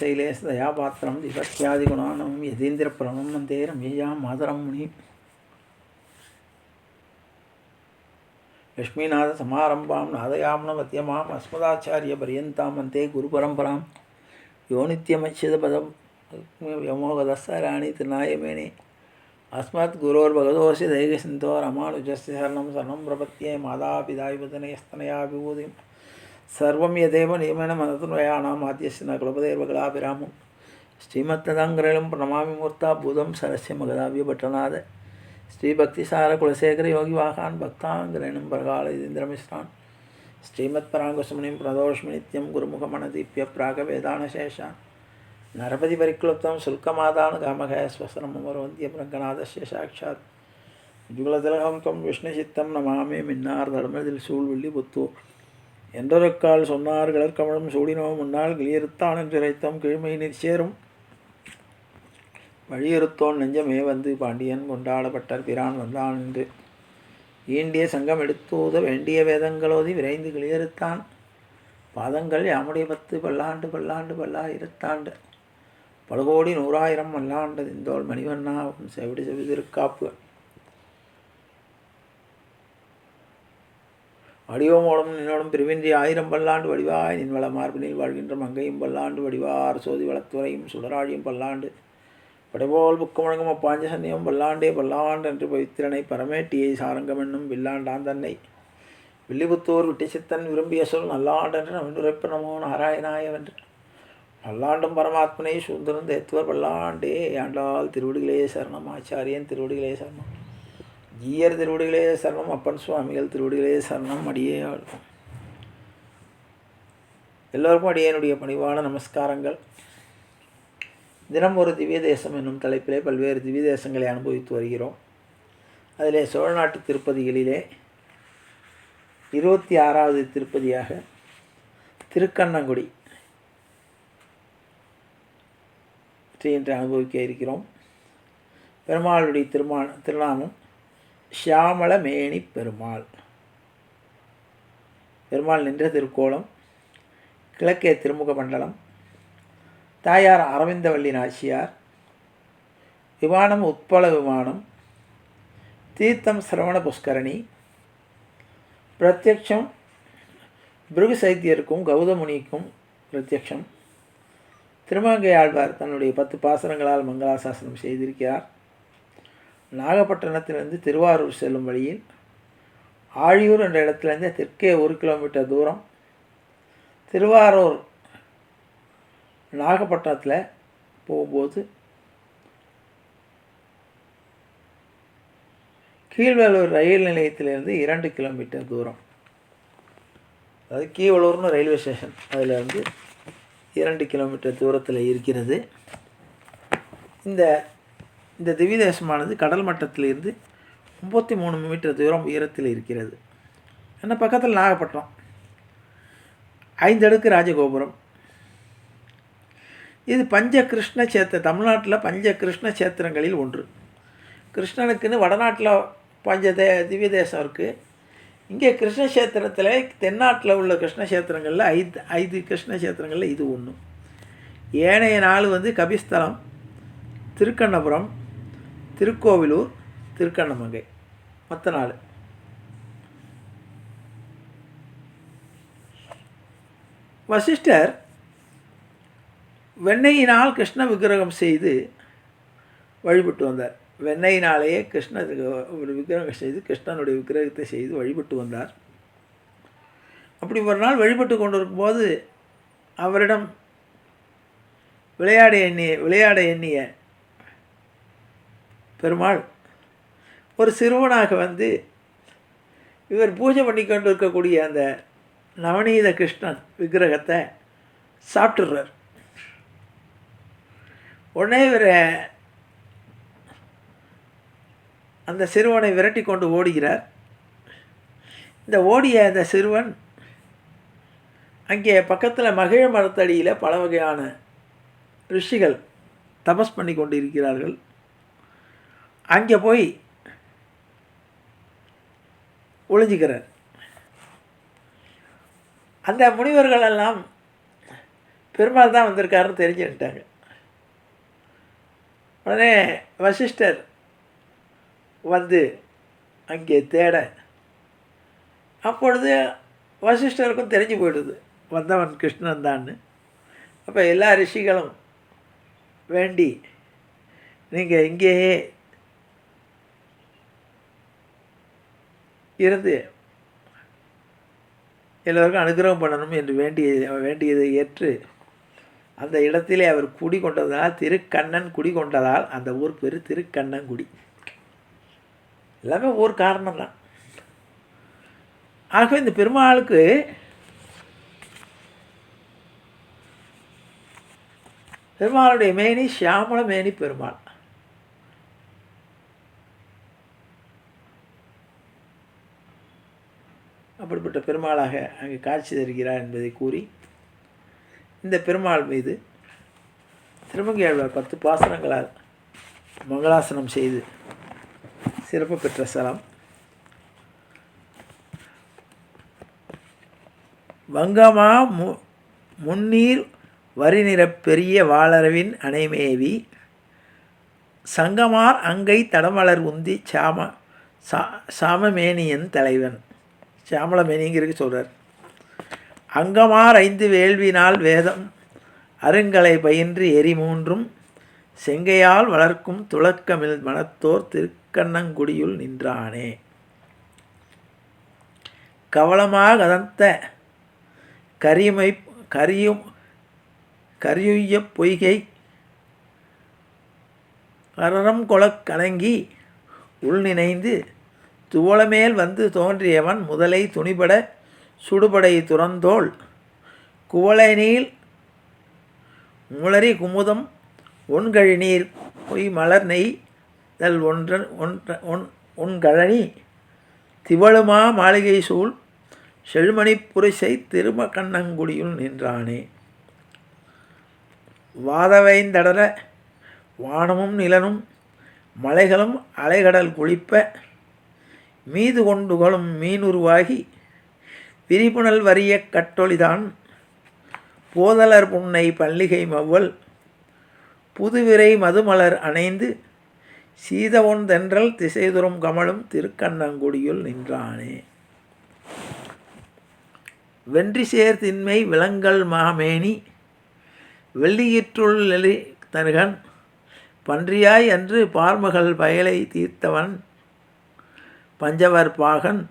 श्रीशैलेशदयापात्रं दिभक्त्यादिगुणानं यतीन्द्रप्रणं वन्दे रम्ययां मातरं मुनिम् लक्ष्मीनाथसमारम्भां नादयाम्नमध्यमाम् अस्मदाचार्यपर्यन्तां वन्दे गुरुपरम्परां यो नित्यमच्युतपदं यमोगदस्सराणि त्रिनायमेने अस्मद्गुरोर्भगवतोऽस्य दैकसिन्धो रामानुजस्य शरणं शरणं प्रपत्ये ಸರ್ವಂ ಯದೇವ ನಿಯಮೇಣ ಮನತುನ್ವಯಾಣಾಂ ಆದ್ಯಸ್ನ ಕುಲಪದೇರ್ವಗಳಾಭಿರಾಮಂ ಶ್ರೀಮತ್ತದಂಗ್ರಳಂ ಪ್ರಣಮಾಮಿ ಮೂರ್ತಾ ಭೂತಂ ಸರಸ್ಯ ಮಗದಾವ್ಯ ಭಟನಾದ ಶ್ರೀಭಕ್ತಿಸಾರ ಕುಲಶೇಖರ ಯೋಗಿ ವಾಹಾನ್ ಭಕ್ತಾಂಗ್ರಯಣಂ ಬರಗಾಳದಿಂದ್ರಮಿಶ್ರಾನ್ ಶ್ರೀಮತ್ ಪರಾಂಗುಸುಮಣಿಂ ಪ್ರದೋಷ್ಮಿ ನಿತ್ಯಂ ಗುರುಮುಖಮಣದೀಪ್ಯ ಪ್ರಾಗ ವೇದಾನಶೇಷಾನ್ ನರಪತಿ ಪರಿಕ್ಲುಪ್ತಂ ಶುಲ್ಕಮಾದಾನ ಗಾಮಗಯ ಸ್ವಸನಮರುವಂತ್ಯ பிரங்கநாதஸ்ய சாட்சாத் ஜுகலதிலகம் துவம் விஷ்ணுசித்தம் நமாமே மின்னார் தர்மதில் சூழ்வெள்ளி புத்தூர் என்றொருக்கால் சொன்னார் கிளர்கமலம் சூடினோ முன்னால் கிளியறுத்தான் என்றிரைத்தம் கிழமை நிற்சேரும் வழியிருத்தோன் நெஞ்சமே வந்து பாண்டியன் கொண்டாடப்பட்டர் பிரான் வந்தான் என்று. ஈண்டிய சங்கம் எடுத்தூத வேண்டிய வேதங்களோதி விரைந்து கிளியறுத்தான். பாதங்கள் யாமுடைய பத்து பல்லாண்டு பல்லாண்டு பல்லாயிரத்தாண்டு. பலகோடி நூறாயிரம் மல்லாண்டு இந்தோல் மணிவண்ணா செவிடு செவிடி அடியோமோடும் நின்னோடும் பிரிவின்றி ஆயிரம் பல்லாண்டு வடிவாய் நின்வள மார்பினில் வாழ்கின்ற மங்கையும் பல்லாண்டு வடிவார் சோதி வளத்துறையும் சுடராழியும் பல்லாண்டு. படைபோல் புக்கமுழங்கும் அப்பாஞ்ச சன்னியம் பல்லாண்டே பல்லாண்டு என்று பவித்திரனை பரமேட்டியை சாரங்கம் என்னும் வில்லாண்டான் தன்னை. வில்லிபுத்தூர் விட்டிச்சித்தன் விரும்பிய சொல் நல்லாண்டென்று நவிண்டுரைப்பு நமோ நாராயணாயவென்று. பல்லாண்டும் பரமாத்மனை சுந்தரம் தேத்துவர் பல்லாண்டே ஆண்டால் திருவடிகளே சரணம். ஆச்சாரியன் திருவடிகளே சரணம். ஜீயர் திருவடிகளே சரணம் அப்பன் சுவாமிகள் திருவடிகளே சரணம் அடியே ஆழ்வோம் எல்லோருக்கும் அடியனுடைய பணிவான நமஸ்காரங்கள். தினம் ஒரு திவ்ய தேசம் என்னும் தலைப்பிலே பல்வேறு திவ்ய தேசங்களை அனுபவித்து வருகிறோம். அதிலே சோழ நாட்டு திருப்பதிகளிலே இருபத்தி ஆறாவது திருப்பதியாக திருக்கண்ணங்குடி என்று அனுபவிக்க இருக்கிறோம். பெருமாளுடைய திருமா திருநாமம் ஷியாமளமேனி பெருமாள். பெருமாள் நின்ற திருக்கோலம் கிழக்கே திருமுக மண்டலம் தாயார் அரவிந்தவள்ளி நாச்சியார் விமானம் உட்பல விமானம் தீர்த்தம் சிரவண புஷ்கரணி பிரத்யக்ஷம் பிருகு சைத்தியருக்கும் கௌதமுனிக்கும் பிரத்யக்ஷம். திருமங்கை ஆழ்வார் தன்னுடைய பத்து பாசனங்களால் மங்களாசாசனம் செய்திருக்கிறார். நாகப்பட்டினத்திலிருந்து திருவாரூர் செல்லும் வழியில் ஆழியூர் என்ற இடத்துலேருந்து தெற்கே ஒரு கிலோமீட்டர் தூரம் திருவாரூர் நாகப்பட்டினத்தில் போகும்போது கீழ்வலூர் ரயில் நிலையத்திலிருந்து இரண்டு கிலோமீட்டர் தூரம். அதாவது கீவலூர்னு ரயில்வே ஸ்டேஷன். அதிலிருந்து இரண்டு கிலோமீட்டர் தூரத்தில் இருக்கிறது. இந்த இந்த திவ்ய தேசமானது கடல் மட்டத்திலிருந்து முப்பத்தி மூணு மீட்டர் தூரம் உயரத்தில் இருக்கிறது. என்ன பக்கத்தில் நாகப்பட்டினம்? ஐந்தடுக்கு ராஜகோபுரம். இது பஞ்ச கிருஷ்ண சேத்திர தமிழ்நாட்டில் பஞ்ச கிருஷ்ண சேத்திரங்களில் ஒன்று. கிருஷ்ணனுக்குன்னு வடநாட்டில் பஞ்ச தே திவ்ய தேசம் இருக்குது இங்கே கிருஷ்ணக்ஷேத்திரத்தில் தென்னாட்டில் உள்ள கிருஷ்ணக்ஷேத்திரங்களில் ஐந்து ஐந்து கிருஷ்ணக்ஷேத்திரங்களில் இது ஒன்று ஏனைய நாள் வந்து கபிஸ்தலம் திருக்கண்ணபுரம் திருக்கோவிலூர் திருக்கண்ணமங்கை. மற்ற நாள். வசிஷ்டர் வெண்ணெயினால் கிருஷ்ண விக்கிரகம் செய்து வழிபட்டு வந்தார். வெண்ணெயினாலேயே கிருஷ்ணருக்கு ஒரு விக்கிரகம் செய்து கிருஷ்ணனுடைய விக்கிரகத்தை செய்து வழிபட்டு வந்தார். அப்படி ஒரு நாள் வழிபட்டு கொண்டிருக்கும்போது அவரிடம் விளையாட எண்ணிய விளையாட எண்ணிய பெருமாள். ஒரு சிறுவனாக வந்து இவர் பூஜை பண்ணி கொண்டு இருக்கக்கூடிய அந்த நவநீத கிருஷ்ணன் விக்கிரகத்தை சாப்பிட்டுடுறார் உடனே இவரை அந்த சிறுவனை விரட்டி கொண்டு ஓடுகிறார். இந்த ஓடிய அந்த சிறுவன் அங்கே பக்கத்தில் மகிழ மரத்தடியில் பல வகையான ரிஷிகள் தபஸ் பண்ணி கொண்டு இருக்கிறார்கள் அங்கே போய் ஒளிஞ்சிக்கிறார். அந்த முனிவர்கள் எல்லாம் பெருமாள் தான் வந்திருக்காருன்னு தெரிஞ்சுக்கிட்டாங்க. உடனே வசிஷ்டர் வந்து அங்கே தேட அப்பொழுது வசிஷ்டருக்கும் தெரிஞ்சு போயிடுது. வந்தவன் கிருஷ்ணன் தான்னு. அப்போ எல்லா ரிஷிகளும் வேண்டி நீங்கள் இங்கேயே இருந்து எல்லோருக்கும் அனுகிரகம் பண்ணணும் என்று வேண்டிய வேண்டியதை ஏற்று அந்த இடத்திலே அவர் குடி கொண்டதால் திருக்கண்ணன் குடி கொண்டதால் அந்த ஊர் பேர் திருக்கண்ணங்குடி. எல்லாமே ஊர் காரணம் தான் ஆகவே இந்த பெருமாளுக்கு பெருமாளுடைய மேனி சியாமள மேனி பெருமாள். அப்படிப்பட்ட பெருமாளாக அங்கு காட்சி தருகிறார் என்பதை கூறி இந்த பெருமாள் மீது திருமங்கையாழ்வார் பத்து பாசனங்களால் மங்களாசனம் செய்து சிறப்பு பெற்ற ஸ்தலம் வங்கமா மு முன்னீர் வரிநிறப் பெரிய வாளரவின் அணைமேவி சங்கமார் அங்கை தடமலர் உந்தி சாம சா சாமமேனியன் தலைவன். சாமளமேனிங்கிறதுக்கு சொல்கிறார் அங்கமார் ஐந்து வேள்வினால் வேதம் அருங்கலை பயின்று எரி மூன்றும் செங்கையால் வளர்க்கும் துளக்கமில் மனத்தோர் திருக்கண்ணங்குடியுள் நின்றானே. கவலமாக அதந்த கரிமை கரியும் கரியுய்ய பொய்கை கரரம் கொளக் கலங்கி உள் நினைந்து துவளமேல் வந்து தோன்றியவன் முதலை துணிபட சுடுபடை துறந்தோள். குவளைநீள் முளரி குமுதம் ஒன்கழிநீர் பொய் மலர் நெய் தல் ஒன்றன் ஒன்ற ஒன் உன்கழனி திவழுமா மாளிகை சூழ் செழுமணி புரிசை திரும கண்ணங்குடியுள் நின்றானே வாதவைந்தடர வானமும் நிலனும் மலைகளும் அலைகடல் குளிப்ப மீது கொண்டுகளும் மீனுருவாகி விரிபுணல் வரிய கட்டொளிதான் போதலர் புன்னை பள்ளிகை மவ்வல் புதுவிரை மதுமலர் அணைந்து சீதவொன் தென்றல் திசைதுறும் கமலும் திருக்கண்ணங்குடியுள் நின்றானே. வென்றி சேர் திண்மை விலங்கல் மாமேனி வெள்ளியிற்றுள் நெறி தருகன் பன்றியாய் அன்று பார்மகள் பயலை தீர்த்தவன் பஞ்சவர் பாகன்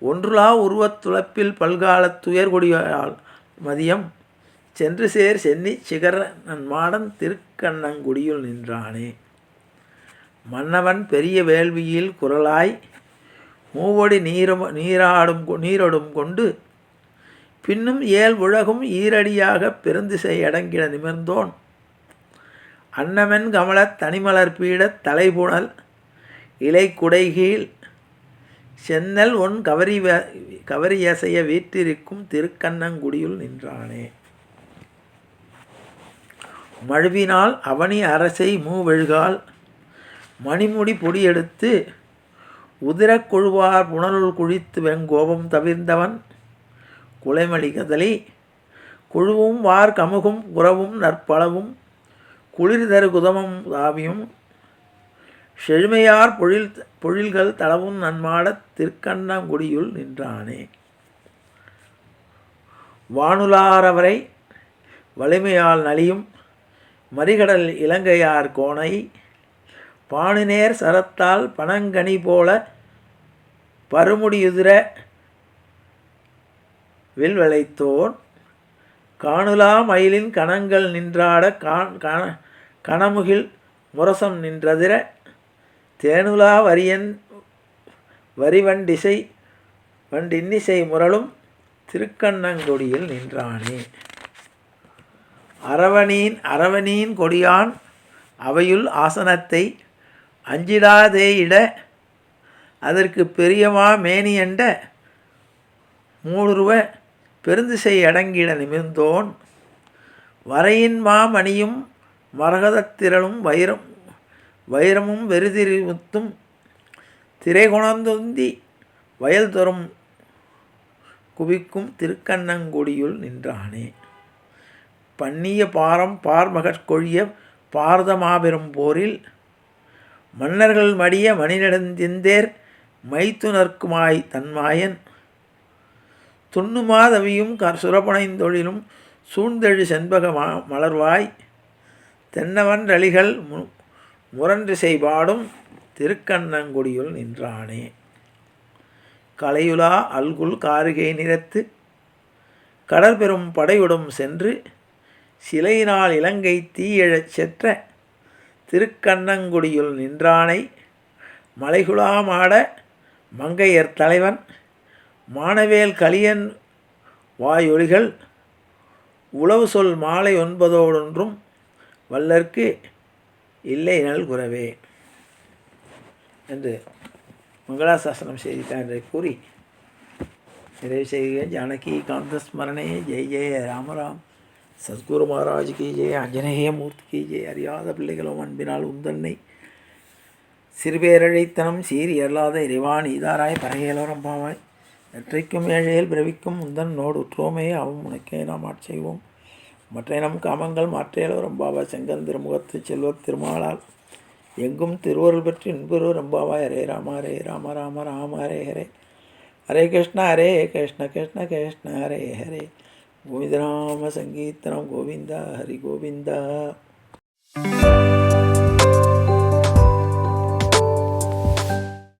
ஒன்றுலா உருவத் துளப்பில் பல்காலத் துயர்கொடியால் மதியம் சென்று சேர் சென்னி சிகர நன்மாடன் திருக்கண்ணங்குடியுள் நின்றானே. மன்னவன் பெரிய வேள்வியில் குரலாய் மூவடி நீரும் நீராடும் நீரொடும் கொண்டு பின்னும் ஏல் உலகும் ஈரடியாக பெருந்திசை அடங்கிட நிமிர்ந்தோன். அன்னமென் கமலத் தனிமலர் பீடத் தலைபுணல் இலை குடைகீழ் சென்னல் ஒன் கவரி கவரியசைய வீற்றிருக்கும் திருக்கண்ணங்குடியுள் நின்றானே. மழுவினால் அவனி அரசை மூவெழுகால் மணிமுடி பொடியெடுத்து உதிரக்குழுவார் புனருள் குழித்து வெங்கோபம் தவிர்ந்தவன் குலைமலி கதலி குழுவும் வார் கமுகும் உறவும் நற்பளவும் குளிர்தரு குதமும் தாவியும் செழுமையார் பொழில் பொழில்கள் தளவும் நன்மாடத் திருக்கண்ணங்குடியுள் நின்றானே. வானுலாரவரை வலிமையால் நலியும் மறிகடல் இலங்கையார் கோணை பாணினேர் சரத்தால் பனங்கனி போல பருமுடியுதிர வில்வளைத்தோன் காணுலா மயிலின் கணங்கள் நின்றாட காண் கண கணமுகில் முரசம் நின்றதிர தேனுலா வரியன் வரிவண்டிசை வண்டின்னிசை முரளும் திருக்கண்ணங்கொடியில் நின்றானே. அரவணீன் அரவணீன் கொடியான் அவையுள் ஆசனத்தை அஞ்சிடாதேயிட அதற்கு பெரியமா மேனியண்ட மூடுருவ பெருந்திசை அடங்கிட நிமிர்ந்தோன். வரையின் மாமணியும் மரகதத்திரளும் வைரம் வைரமும் வெறுதிரிமுத்தும் திரைகுணந்தொந்தி வயல் தோறும் குவிக்கும் திருக்கண்ணங்குடியுள் நின்றானே. பண்ணிய பாரம் பார்மகற்கொழிய பாரத மாபெரும் போரில் மன்னர்கள் மடிய மணிநடந்திந்தேர் மைத்துனர்க்குமாய் தன்மாயன் துண்ணுமாதவியும் க சுரப்பனைந்தொழிலும் சூழ்ந்தெழு செண்பக மலர்வாய் தென்னவன் ரளிகள் மு முரண்டிசை செய்பாடும் திருக்கண்ணங்குடியுள் நின்றானே. கலையுலா அல்குல் காரிகை நிறத்து கடற்பெரும் படையுடும் சென்று சிலையினால் இலங்கை தீயெழச் செற்ற திருக்கண்ணங்குடியுள் நின்றானை. மலைகுலாமாட மங்கையர் தலைவன் மானவேல் கலியன் வாயொலிகள் உளவு சொல் மாலை ஒன்பதோடொன்றும் வல்லர்க்கு இல்லை நல்குறவே என்று மங்களாசாசனம் செய்தித்தான் என்று கூறி நிறைவு செய்கிறேன் ஜானகி காந்த ஸ்மரணே ஜெய் ஜெய ராமராம் சத்குரு மகாராஜ் கி ஜெய அஞ்சனேய மூர்த்தி கி ஜெய. அறியாத பிள்ளைகளும் அன்பினால் உந்தன்னை சிறுபேரழைத்தனம் சீர் இயலாத இறைவான் ஈதாராய் பறையலோரம் பாவாய். நெற்றைக்கும் ஏழையில் பிரவிக்கும் உந்தன் நோடு உற்றோமே அவன் உனக்கே நாம் ஆட்செய்வோம் மற்ற நம் காமங்கள் மாற்றையலோ ரம்பாவா செங்கன் திருமுகத்து செல்வர் திருமாலால். எங்கும் திருவருள் பெற்று இன்புரு ரம்பாவாய் ஹரே ராம ஹரே ராம ராம ராம ஹரே ஹரே. ஹரே கிருஷ்ண ஹரே கிருஷ்ண கிருஷ்ண கிருஷ்ண ஹரே ஹரே. கோவிந்தராம சங்கீர்த்தனம் கோவிந்தா ஹரி கோவிந்தா.